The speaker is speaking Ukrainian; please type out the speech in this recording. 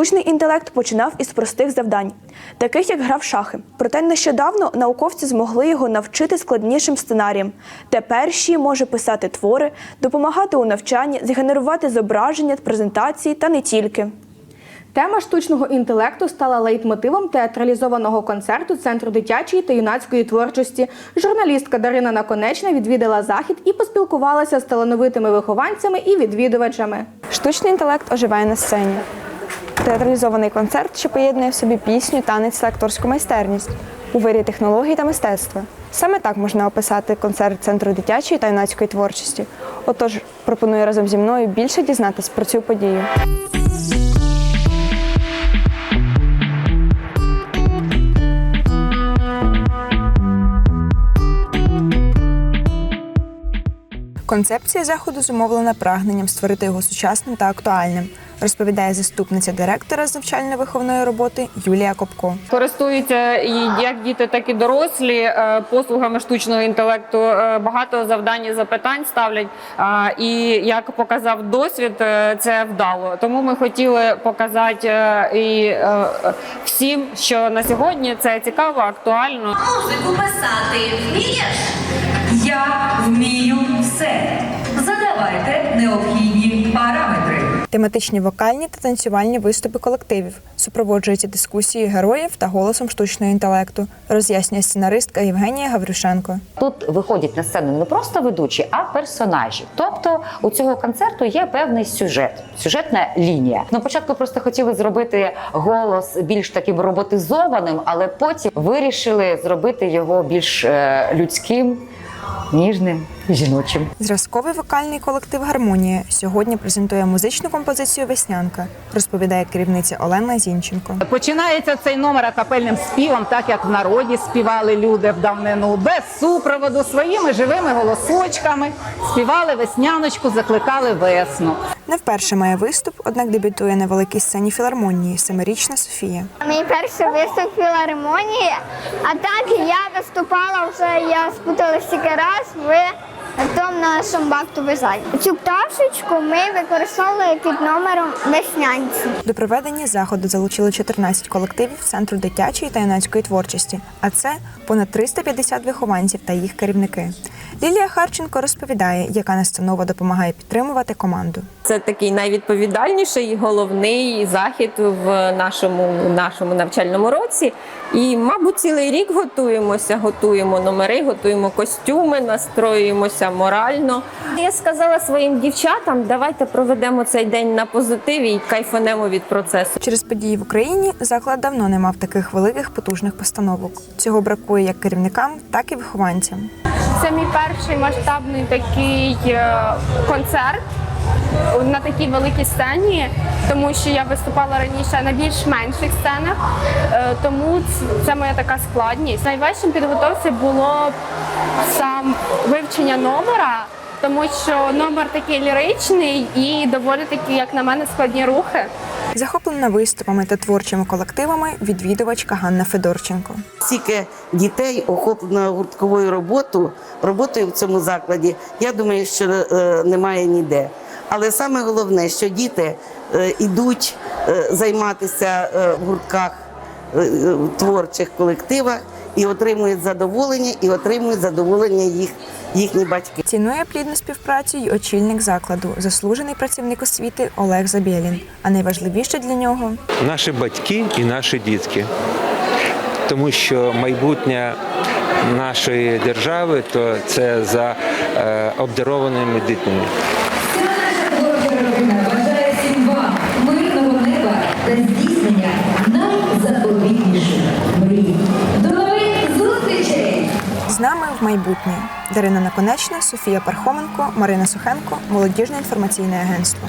Штучний інтелект починав із простих завдань, таких як гра в шахи. Проте нещодавно науковці змогли його навчити складнішим сценаріям. Тепер ЩІ може писати твори, допомагати у навчанні, згенерувати зображення, презентації та не тільки. Тема штучного інтелекту стала лейтмотивом театралізованого концерту Центру дитячої та юнацької творчості. Журналістка Дарина Наконечна відвідала захід і поспілкувалася з талановитими вихованцями і відвідувачами. Штучний інтелект оживає на сцені. Театралізований концерт, що поєднує в собі пісню, танець та акторську майстерність у вирі технологій та мистецтва. Саме так можна описати концерт Центру дитячої та юнацької творчості. Отож, пропоную разом зі мною більше дізнатись про цю подію. Концепція заходу зумовлена прагненням створити його сучасним та актуальним, розповідає заступниця директора з навчально-виховної роботи Юлія Копко. Користуються як діти, так і дорослі е, послугами штучного інтелекту. Е, Багато завдань і запитань ставлять. І як показав досвід, е, це вдало. Тому ми хотіли показати е, і е, всім, що на сьогодні це цікаво, актуально. Музику писати вмієш? Я вмію все. Задавайте необхідні параметри. Тематичні вокальні та танцювальні виступи колективів супроводжуються дискусією героїв та голосом штучного інтелекту, роз'яснює сценаристка Євгенія Гаврюшенко. Тут виходять на сцену не просто ведучі, а персонажі. Тобто у цього концерту є певний сюжет, сюжетна лінія. На початку просто хотіли зробити голос більш таким роботизованим, але потім вирішили зробити його більш е, людським, ніжним, жіночим. Зразковий вокальний колектив Гармонія сьогодні презентує музичну композицію Веснянка, розповідає керівниця Олена Зінченко. Починається цей номер акапельним співом, так як в народі співали люди в давнину, без супроводу, своїми живими голосочками, співали весняночку, закликали весну. Не вперше має виступ, однак дебютує на великій сцені філармонії семирічна Софія. Мій перший виступ в філармонії, а так я виступала вже, я спуталася тільки раз в тому нашому бактовий залі. Цю пташечку ми використовували під номером веснянці. До проведення заходу залучили 14 колективів Центру дитячої та юнацької творчості, а це понад 350 вихованців та їх керівники. Лілія Харченко розповідає, яка настанова допомагає підтримувати команду. Це такий найвідповідальніший і головний захід в нашому, нашому навчальному році. І, мабуть, цілий рік готуємося, готуємо номери, готуємо костюми, настроюємося морально. Я сказала своїм дівчатам, давайте проведемо цей день на позитиві і кайфанемо від процесу. Через події в Україні заклад давно не мав таких великих потужних постановок. Цього бракує як керівникам, так і вихованцям. Це мій перший масштабний такий е, концерт на такій великій сцені, тому що я виступала раніше на більш менших сценах, е, тому це моя така складність. Найважчим підготовці було сам вивчення номера, тому що номер такий ліричний і доволі такі, як на мене, складні рухи. Захоплена виступами та творчими колективами відвідувачка Ганна Федорченко. Стільки дітей охоплено гуртковою роботою, роботою в цьому закладі, я думаю, що е, немає ніде. Але саме головне, що діти йдуть е, займатися е, в гуртках, в творчих колективах і отримують задоволення, і отримують задоволення їх, їхні батьки. Цінує плідну співпрацю й очільник закладу, заслужений працівник освіти Олег Забєлін. А найважливіше для нього наші батьки і наші дітки. Тому що майбутнє нашої держави то це за е, обдарованими дітьми. Майбутнє. Дарина Наконечна, Софія Пархоменко, Марина Сухенко, Молодіжне інформаційне агентство.